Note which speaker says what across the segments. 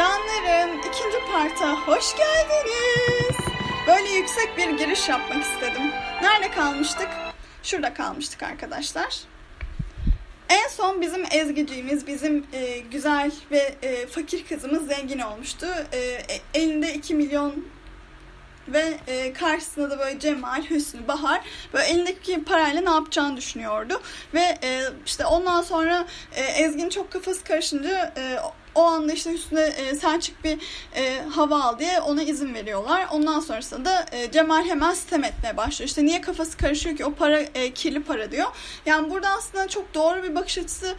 Speaker 1: Canlarım ikinci parta hoş geldiniz. Böyle yüksek bir giriş yapmak istedim. Nerede kalmıştık? Şurada kalmıştık arkadaşlar. En son bizim ezgiciğimiz, bizim e, güzel ve e, fakir kızımız zengin olmuştu. E, e, elinde 2 milyon ve e, karşısında da böyle Cemal, Hüsnü, Bahar böyle elindeki parayla ne yapacağını düşünüyordu. Ve e, işte ondan sonra e, Ezgi'nin çok kafası karışınca e, o anda işte Hüsnü e, sen çık bir e, hava al diye ona izin veriyorlar. Ondan sonrasında da e, Cemal hemen sitem etmeye başlıyor. İşte niye kafası karışıyor ki o para e, kirli para diyor. Yani burada aslında çok doğru bir bakış açısı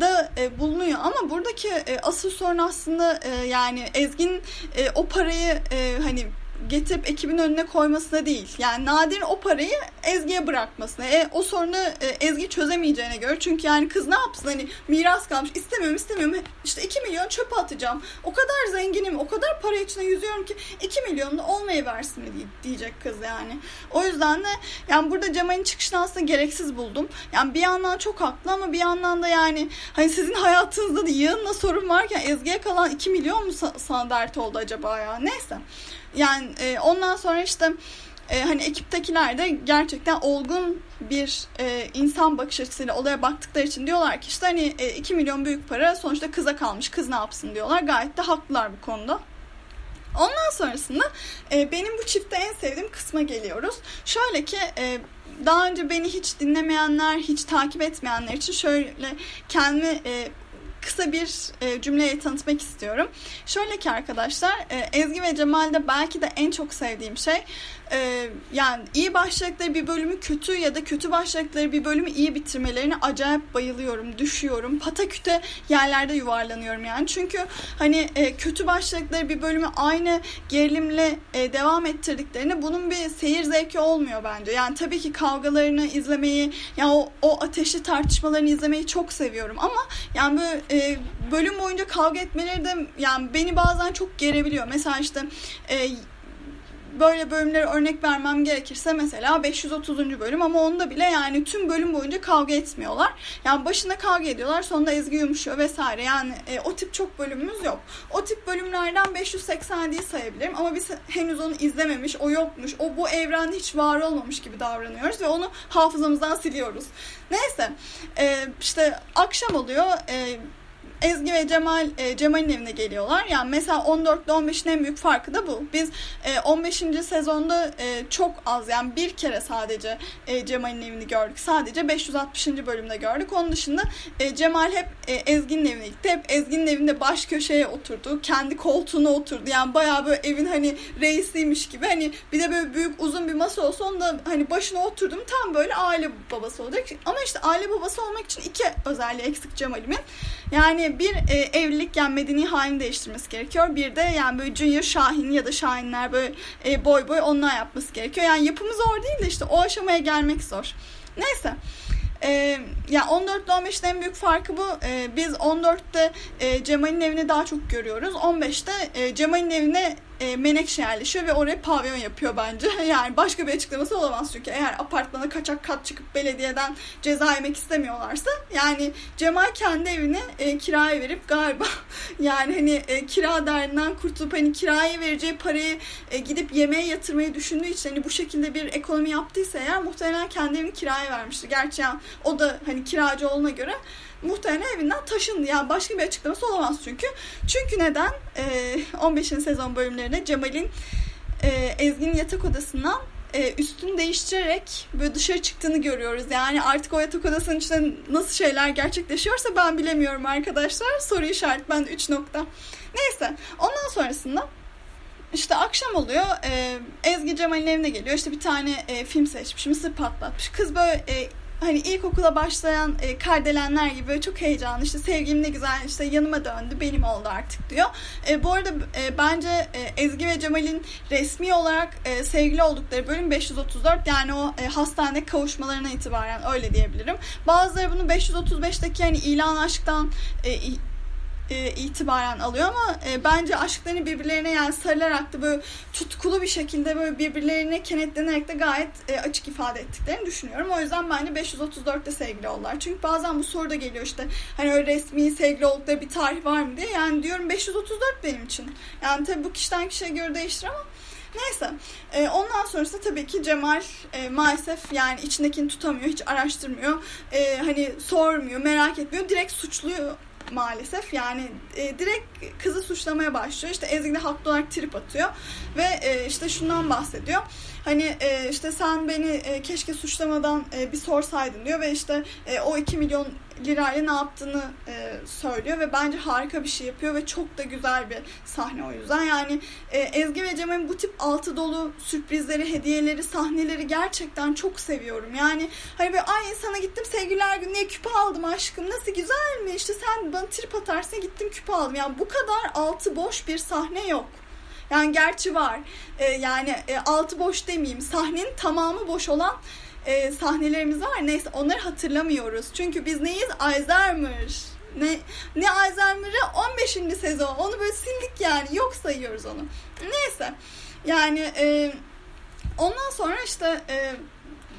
Speaker 1: da e, bulunuyor ama buradaki e, asıl sorun aslında e, yani Ezgi'nin e, o parayı e, hani getirip ekibin önüne koymasına değil. Yani Nadir'in o parayı Ezgi'ye bırakmasına. E, o sorunu e, Ezgi çözemeyeceğine göre. Çünkü yani kız ne yapsın hani miras kalmış istemiyorum istemiyorum işte 2 milyon çöpe atacağım. O kadar zenginim o kadar para içine yüzüyorum ki 2 milyon da olmaya versin mi diyecek kız yani. O yüzden de yani burada Cemal'in çıkışını aslında gereksiz buldum. Yani bir yandan çok haklı ama bir yandan da yani hani sizin hayatınızda da yığınla sorun varken Ezgi'ye kalan 2 milyon mu sana dert oldu acaba ya? Neyse. Yani e, ondan sonra işte e, hani ekiptekiler de gerçekten olgun bir e, insan bakış açısıyla olaya baktıkları için diyorlar ki işte hani e, 2 milyon büyük para sonuçta kıza kalmış kız ne yapsın diyorlar. Gayet de haklılar bu konuda. Ondan sonrasında e, benim bu çifte en sevdiğim kısma geliyoruz. Şöyle ki e, daha önce beni hiç dinlemeyenler, hiç takip etmeyenler için şöyle kendimi e, kısa bir e, cümleyle tanıtmak istiyorum. Şöyle ki arkadaşlar, e, Ezgi ve Cemal'de belki de en çok sevdiğim şey e, yani iyi başladıkları bir bölümü kötü ya da kötü başladıkları bir bölümü iyi bitirmelerine acayip bayılıyorum, düşüyorum. Pataküte yerlerde yuvarlanıyorum yani. Çünkü hani e, kötü başladıkları bir bölümü aynı gerilimle e, devam ettirdiklerinde bunun bir seyir zevki olmuyor bence. Yani tabii ki kavgalarını izlemeyi, yani o, o ateşli tartışmalarını izlemeyi çok seviyorum ama yani böyle e, bölüm boyunca kavga etmeleri de yani beni bazen çok gerebiliyor. Mesela işte e, böyle bölümlere örnek vermem gerekirse mesela 530. bölüm ama onda bile yani tüm bölüm boyunca kavga etmiyorlar. Yani başında kavga ediyorlar sonunda Ezgi yumuşuyor vesaire. Yani e, o tip çok bölümümüz yok. O tip bölümlerden 587'yi sayabilirim ama biz henüz onu izlememiş, o yokmuş, o bu evrende hiç var olmamış gibi davranıyoruz ve onu hafızamızdan siliyoruz. Neyse e, işte akşam oluyor. E, Ezgi ve Cemal e, Cemal'in evine geliyorlar. Yani mesela 14 ile 15'in en büyük farkı da bu. Biz e, 15. sezonda e, çok az yani bir kere sadece e, Cemal'in evini gördük. Sadece 560. bölümde gördük. Onun dışında e, Cemal hep e, Ezgi'nin evine gitti. Hep Ezgi'nin evinde baş köşeye oturdu. Kendi koltuğuna oturdu. Yani bayağı böyle evin hani reisiymiş gibi. Hani bir de böyle büyük uzun bir masa olsa onda hani başına oturdum tam böyle aile babası olacak. Ama işte aile babası olmak için iki özelliği eksik Cemal'imin. Yani bir e, evlilik yani medeni halini değiştirmesi gerekiyor. Bir de yani böyle Junior Şahin ya da Şahinler böyle e, boy boy onlar yapması gerekiyor. Yani yapımı zor değil de işte o aşamaya gelmek zor. Neyse. Ee, yani 14 ile 15'te en büyük farkı bu. Ee, biz 14'te e, Cemal'in evini daha çok görüyoruz. 15'te e, Cemal'in evine e, Menekşe yerleşiyor ve oraya pavyon yapıyor bence. Yani başka bir açıklaması olamaz çünkü eğer apartmana kaçak kat çıkıp belediyeden ceza yemek istemiyorlarsa yani Cemal kendi evini e, kiraya verip galiba yani hani e, kira derdinden kurtulup hani kiraya vereceği parayı e, gidip yemeğe yatırmayı düşündüğü için hani bu şekilde bir ekonomi yaptıysa eğer muhtemelen kendi evini kiraya vermiştir. Gerçi yani o da hani kiracı olduğuna göre muhtemelen evinden taşındı. Yani başka bir açıklaması olamaz çünkü. Çünkü neden? E, 15. sezon bölümlerinde Cemal'in e, Ezgi'nin yatak odasından e, üstünü değiştirerek böyle dışarı çıktığını görüyoruz. Yani artık o yatak odasının içinde nasıl şeyler gerçekleşiyorsa ben bilemiyorum arkadaşlar. Soru işaret ben 3 nokta. Neyse ondan sonrasında işte akşam oluyor. E, Ezgi Cemal'in evine geliyor. İşte bir tane e, film seçmiş. Mısır patlatmış. Kız böyle e, hani ilkokula başlayan e, kardelenler gibi böyle çok heyecanlı işte sevgilim ne güzel işte yanıma döndü benim oldu artık diyor. E, bu arada e, bence e, Ezgi ve Cemal'in resmi olarak e, sevgili oldukları bölüm 534 yani o e, hastane kavuşmalarına itibaren öyle diyebilirim. Bazıları bunu 535'teki hani ilan aşktan e, e, itibaren alıyor ama e, bence aşklarını birbirlerine yani sarılarak da böyle tutkulu bir şekilde böyle birbirlerine kenetlenerek de gayet e, açık ifade ettiklerini düşünüyorum. O yüzden bence 534'te sevgili oldular. Çünkü bazen bu soru da geliyor işte hani öyle resmi sevgili oldukları bir tarih var mı diye. Yani diyorum 534 benim için. Yani tabii bu kişiden kişiye göre değişir ama Neyse. E, ondan sonrası tabii ki Cemal e, maalesef yani içindekini tutamıyor, hiç araştırmıyor. E, hani sormuyor, merak etmiyor. Direkt suçluyor maalesef. Yani e, direkt kızı suçlamaya başlıyor. İşte Ezgi de haklı olarak trip atıyor. Ve e, işte şundan bahsediyor. Hani e, işte sen beni e, keşke suçlamadan e, bir sorsaydın diyor ve işte e, o 2 milyon lirayla ne yaptığını e, söylüyor ve bence harika bir şey yapıyor ve çok da güzel bir sahne o yüzden. Yani e, Ezgi ve Cemal'in bu tip altı dolu sürprizleri, hediyeleri, sahneleri gerçekten çok seviyorum. Yani hani böyle ay sana gittim sevgililer gününe küpe aldım aşkım nasıl güzel mi? İşte sen bana trip atarsın gittim küpe aldım. Yani bu kadar altı boş bir sahne yok. Yani gerçi var. E, yani e, altı boş demeyeyim. Sahnenin tamamı boş olan e, sahnelerimiz var. Neyse onları hatırlamıyoruz. Çünkü biz neyiz? Alzheimer. Ne, ne Alzheimer'ı 15. sezon. Onu böyle sildik yani. Yok sayıyoruz onu. Neyse. Yani e, ondan sonra işte e,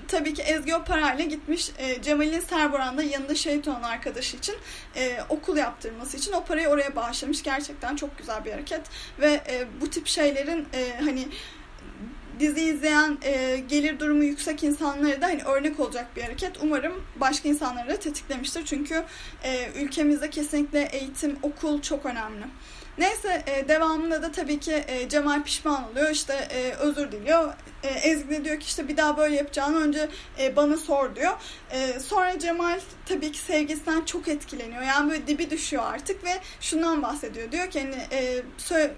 Speaker 1: tabii ki Ezgi o parayla gitmiş e, Cemal'in Serboran'da yanında şehit olan arkadaşı için e, okul yaptırması için o parayı oraya bağışlamış. Gerçekten çok güzel bir hareket ve e, bu tip şeylerin e, hani dizi izleyen e, gelir durumu yüksek insanlara da hani örnek olacak bir hareket. Umarım başka insanları da tetiklemiştir. Çünkü e, ülkemizde kesinlikle eğitim, okul çok önemli. Neyse e, devamında da tabii ki e, Cemal pişman oluyor işte e, özür diliyor. E, Ezgi de diyor ki işte bir daha böyle yapacağını önce e, bana sor diyor. E, sonra Cemal tabii ki sevgisinden çok etkileniyor. Yani böyle dibi düşüyor artık ve şundan bahsediyor. Diyor ki hani e, söyle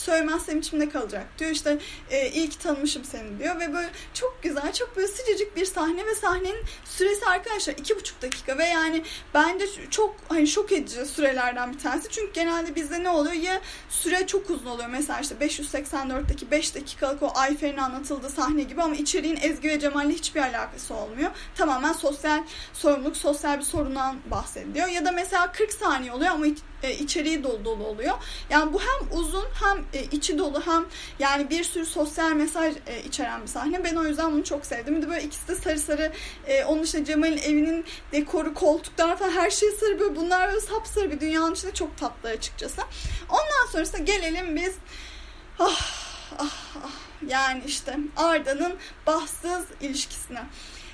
Speaker 1: söylemezsem içimde kalacak diyor. İşte e, iyi ki tanımışım seni diyor ve böyle çok güzel çok böyle sıcacık bir sahne ve sahnenin süresi arkadaşlar iki buçuk dakika ve yani bence çok hani şok edici sürelerden bir tanesi. Çünkü genelde bizde ne oluyor? Ya süre çok uzun oluyor. Mesela işte 584'teki 5 dakikalık o Ayfer'in anlatıldığı sahne gibi ama içeriğin Ezgi ve Cemal'le hiçbir alakası olmuyor. Tamamen sosyal sorumluluk sosyal bir sorundan bahsediliyor. Ya da mesela 40 saniye oluyor ama e, içeriği dolu dolu oluyor. Yani bu hem uzun hem e, içi dolu hem yani bir sürü sosyal mesaj e, içeren bir sahne. Ben o yüzden bunu çok sevdim. Bir de böyle ikisi de sarı sarı e, onun işte Cemal'in evinin dekoru, koltuklar falan her şey sarı böyle bunlar böyle sapsarı bir dünyanın içinde çok tatlı açıkçası. Ondan sonrasında gelelim biz ah, ah, ah. yani işte Arda'nın bahtsız ilişkisine.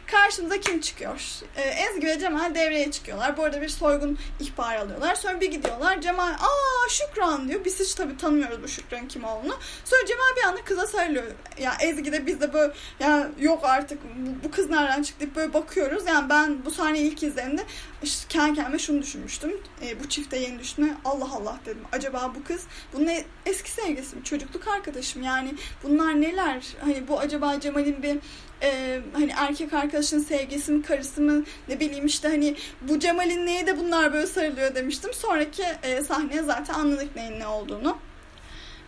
Speaker 1: Karşımıza kim çıkıyor? Ee, Ezgi ve Cemal devreye çıkıyorlar. Bu arada bir soygun ihbarı alıyorlar. Sonra bir gidiyorlar. Cemal aa Şükran diyor. Biz hiç tabii tanımıyoruz bu Şükran kim olduğunu. Sonra Cemal bir anda kıza sarılıyor. Ya Ezgi de biz de böyle ya yok artık bu, bu kız nereden çıktı böyle bakıyoruz. Yani ben bu sahneyi ilk izlediğimde işte kendi kendime şunu düşünmüştüm. E, bu çifte yeni düşünme Allah Allah dedim. Acaba bu kız bunun eski sevgilisi mi? Çocukluk arkadaşım yani bunlar neler? Hani bu acaba Cemal'in bir e, hani erkek arkadaşın sevgisi mi karısı mı ne bileyim işte hani bu Cemal'in neye de bunlar böyle sarılıyor demiştim. Sonraki e, sahneye zaten anladık neyin ne olduğunu.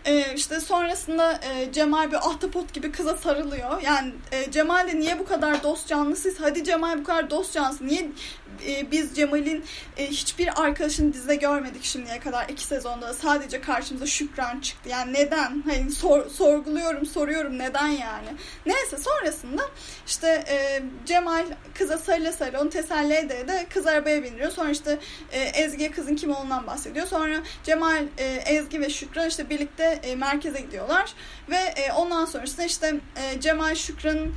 Speaker 1: E, işte sonrasında e, Cemal bir ahtapot gibi kıza sarılıyor. Yani e, Cemal de niye bu kadar dost canlısıyız? Hadi Cemal bu kadar dost canlısı. Niye e, biz Cemal'in e, hiçbir arkadaşını dizide görmedik şimdiye kadar iki sezonda. Sadece karşımıza Şükran çıktı. Yani neden? Hani sor, sorguluyorum, soruyorum neden yani. Neyse sonrasında işte e, Cemal kıza sarıla sarıla onu teselli ede de kız arabaya bindiriyor. Sonra işte e, Ezgi'ye kızın kim olduğundan bahsediyor. Sonra Cemal, e, Ezgi ve Şükran işte birlikte merkeze gidiyorlar. Ve ondan sonrasında işte Cemal Şükran'ın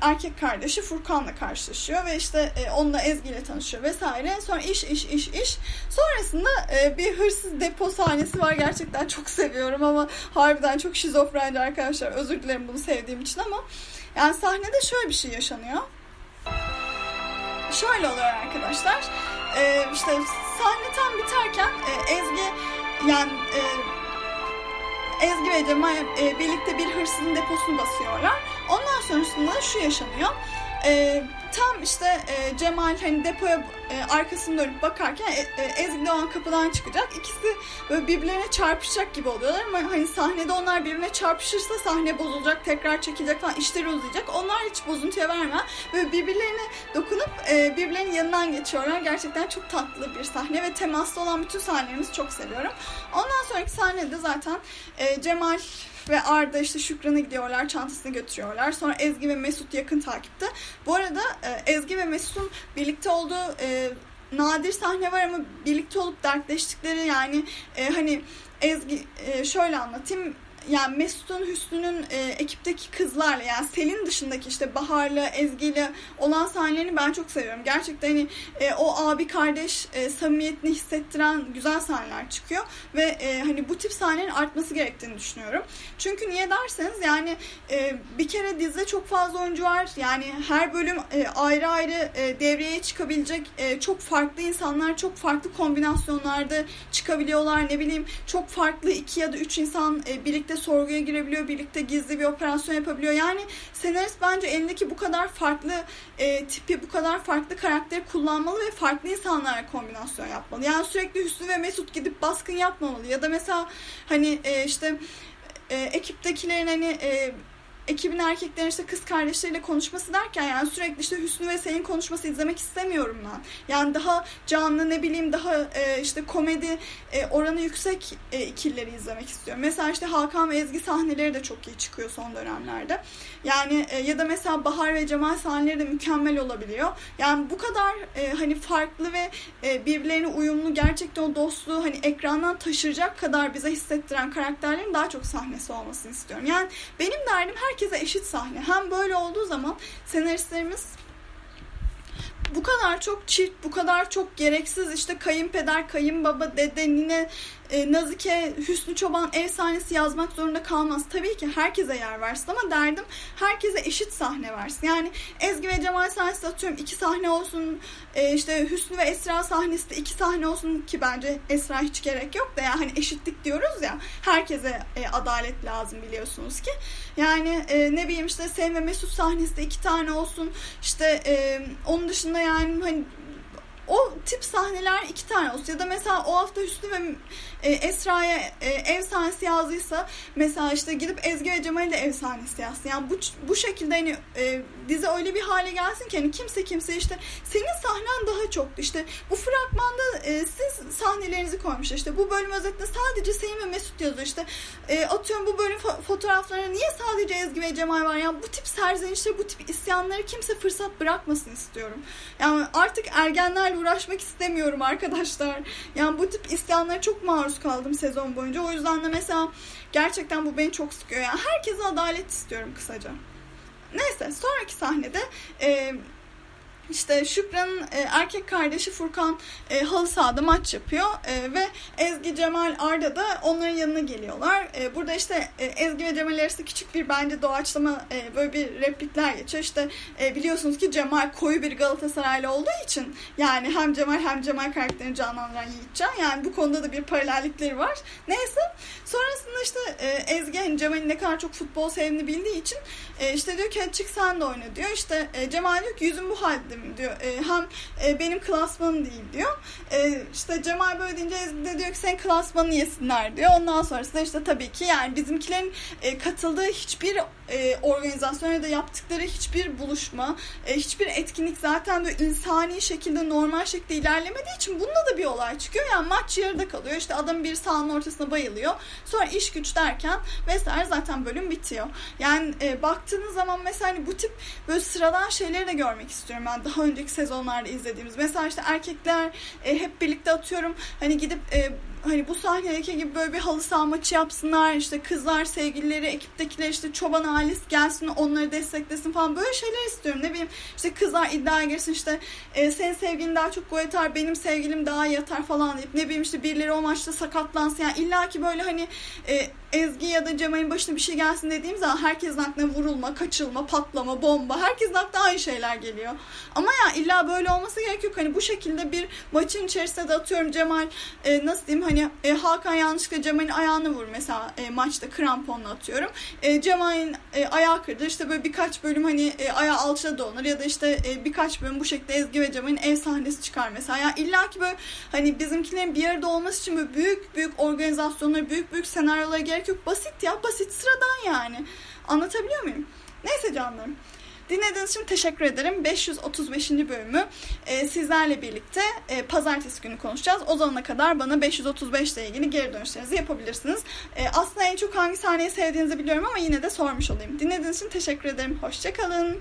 Speaker 1: erkek kardeşi Furkan'la karşılaşıyor ve işte e, onunla Ezgi ile tanışıyor vesaire. Sonra iş iş iş iş. Sonrasında e, bir hırsız depo sahnesi var. Gerçekten çok seviyorum ama harbiden çok şizofrenci arkadaşlar. Özür dilerim bunu sevdiğim için ama yani sahnede şöyle bir şey yaşanıyor. Şöyle oluyor arkadaşlar. E, işte sahne tam biterken e, Ezgi yani e, Ezgi ve Cemal e, birlikte bir hırsızın deposunu basıyorlar. Ondan sonrasında şu yaşanıyor. E, tam işte e, Cemal hani depoya e, arkasını dönüp bakarken e, e, Ezgi Doğan kapıdan çıkacak. İkisi böyle birbirlerine çarpışacak gibi oluyorlar ama hani sahnede onlar birbirine çarpışırsa sahne bozulacak, tekrar çekilecek falan işleri uzayacak. Onlar hiç bozuntuya vermez. Böyle birbirlerine dokunup e, birbirlerinin yanından geçiyorlar. Gerçekten çok tatlı bir sahne ve temaslı olan bütün sahnelerimizi çok seviyorum. Ondan sonraki sahnede zaten e, Cemal ve Arda işte Şükran'a gidiyorlar, çantasını götürüyorlar. Sonra Ezgi ve Mesut yakın takipte. Bu arada Ezgi ve Mesut'un birlikte olduğu e, nadir sahne var ama birlikte olup dertleştikleri yani e, hani Ezgi e, şöyle anlatayım yani Mesut'un Hüsnü'nün e, ekipteki kızlarla yani Selin dışındaki işte Bahar'la Ezgi'yle olan sahnelerini ben çok seviyorum. Gerçekten hani e, o abi kardeş e, samimiyetini hissettiren güzel sahneler çıkıyor ve e, hani bu tip sahnelerin artması gerektiğini düşünüyorum. Çünkü niye derseniz yani e, bir kere dizide çok fazla oyuncu var. Yani her bölüm e, ayrı ayrı e, devreye çıkabilecek e, çok farklı insanlar çok farklı kombinasyonlarda çıkabiliyorlar. Ne bileyim çok farklı iki ya da üç insan e, birlikte sorguya girebiliyor, birlikte gizli bir operasyon yapabiliyor. Yani senarist bence elindeki bu kadar farklı e, tipi, bu kadar farklı karakteri kullanmalı ve farklı insanlarla kombinasyon yapmalı. Yani sürekli Hüsnü ve Mesut gidip baskın yapmamalı. Ya da mesela hani e, işte e, ekiptekilerin hani e, ekibin erkeklerin işte kız kardeşleriyle konuşması derken yani sürekli işte Hüsnü ve Selin konuşması izlemek istemiyorum ben. Yani daha canlı ne bileyim daha e, işte komedi e, oranı yüksek e, ikilileri izlemek istiyorum. Mesela işte Hakan ve Ezgi sahneleri de çok iyi çıkıyor son dönemlerde. Yani e, ya da mesela Bahar ve Cemal sahneleri de mükemmel olabiliyor. Yani bu kadar e, hani farklı ve e, birbirlerine uyumlu gerçekten o dostluğu hani ekrandan taşıracak kadar bize hissettiren karakterlerin daha çok sahnesi olmasını istiyorum. Yani benim derdim herkese eşit sahne. Hem böyle olduğu zaman senaristlerimiz bu kadar çok çift, bu kadar çok gereksiz işte kayınpeder, kayınbaba, dede, nine, e, Nazike, Hüsnü Çoban efsanesi yazmak zorunda kalmaz. Tabii ki herkese yer versin ama derdim herkese eşit sahne versin. Yani Ezgi ve Cemal sahnesi atıyorum iki sahne olsun, e, işte Hüsnü ve Esra sahnesi de iki sahne olsun ki bence Esra hiç gerek yok da yani hani eşitlik diyoruz ya herkese e, adalet lazım biliyorsunuz ki. Yani e, ne bileyim işte Sevim ve Mesut sahnesi de iki tane olsun. İşte e, onun dışında yani hani o tip sahneler iki tane olsun. Ya da mesela o hafta Hüsnü ve e, Esra'ya e, ev sahnesi yazdıysa mesela işte gidip Ezgi ve Cemal'e de ev sahnesi yazsın. Yani bu, bu şekilde hani e, dizi öyle bir hale gelsin ki hani kimse kimse işte senin sahnen daha çoktu. İşte bu fragmanda e, siz sahnelerinizi koymuşlar. İşte bu bölüm özetinde sadece Selim ve Mesut yazıyor. İşte e, atıyorum bu bölüm fo- fotoğraflarına niye sadece Ezgi ve Cemal var? Yani bu tip serzenişleri, bu tip isyanları kimse fırsat bırakmasın istiyorum. Yani artık ergenlerle uğraşmak istemiyorum arkadaşlar. Yani bu tip isyanlara çok maruz kaldım sezon boyunca. O yüzden de mesela gerçekten bu beni çok sıkıyor. Yani herkese adalet istiyorum kısaca. Neyse sonraki sahnede e, işte Şükran'ın e, erkek kardeşi Furkan e, halı sahada maç yapıyor e, ve Ezgi, Cemal, Arda da onların yanına geliyorlar. E, burada işte e, Ezgi ve Cemal arasında küçük bir bence doğaçlama e, böyle bir replikler geçiyor. İşte e, biliyorsunuz ki Cemal koyu bir Galatasaraylı olduğu için yani hem Cemal hem Cemal karakterini canlandıran Yiğitcan yani bu konuda da bir paralellikleri var. Neyse işte e, Ezgi hani Cemal'in ne kadar çok futbol sevdiğini bildiği için e, işte diyor ki hadi çık sen de oyna diyor. İşte e, Cemal diyor ki yüzüm bu halde mi diyor. E, hem e, benim klasmanım değil diyor. E, işte Cemal böyle deyince Ezgi de diyor ki senin klasmanını yesinler diyor. Ondan sonrasında işte tabii ki yani bizimkilerin e, katıldığı hiçbir e, organizasyon ya da yaptıkları hiçbir buluşma, e, hiçbir etkinlik zaten böyle insani şekilde normal şekilde ilerlemediği için bunda da bir olay çıkıyor. Yani maç yarıda kalıyor. İşte adam bir sahanın ortasına bayılıyor. Sonra iş güç derken vesaire zaten bölüm bitiyor. Yani e, baktığınız zaman mesela hani bu tip böyle sıradan şeyleri de görmek istiyorum ben daha önceki sezonlarda izlediğimiz. Mesela işte erkekler e, hep birlikte atıyorum hani gidip e, hani bu sahnedeki gibi böyle bir halı saha maçı yapsınlar işte kızlar sevgilileri ekiptekiler işte çoban ailesi gelsin onları desteklesin falan böyle şeyler istiyorum ne bileyim işte kızlar iddiaya girsin işte e, senin sevgilin daha çok gol atar benim sevgilim daha iyi atar falan deyip ne bileyim işte birileri o maçta sakatlansın yani illa ki böyle hani e, Ezgi ya da Cemal'in başına bir şey gelsin dediğim zaman herkesin aklına vurulma, kaçılma, patlama, bomba herkesin aklına aynı şeyler geliyor. Ama ya illa böyle olması gerek yok. Hani bu şekilde bir maçın içerisinde de atıyorum Cemal e, nasıl diyeyim hani e, Hakan yanlışlıkla Cemal'in ayağını vur mesela e, maçta kramponla atıyorum. E, Cemal'in e, ayağı kırdı işte böyle birkaç bölüm hani e, ayağı alçıda dolanır ya da işte e, birkaç bölüm bu şekilde Ezgi ve Cemal'in ev sahnesi çıkar mesela. Yani illa ki böyle hani bizimkilerin bir arada olması için böyle büyük büyük organizasyonlara, büyük büyük senaryolara gerek yok. Basit ya basit sıradan yani. Anlatabiliyor muyum? Neyse canlarım. Dinlediğiniz için teşekkür ederim. 535. bölümü e, sizlerle birlikte e, pazartesi günü konuşacağız. O zamana kadar bana 535 ile ilgili geri dönüşlerinizi yapabilirsiniz. E, aslında en çok hangi sahneyi sevdiğinizi biliyorum ama yine de sormuş olayım. Dinlediğiniz için teşekkür ederim. Hoşçakalın.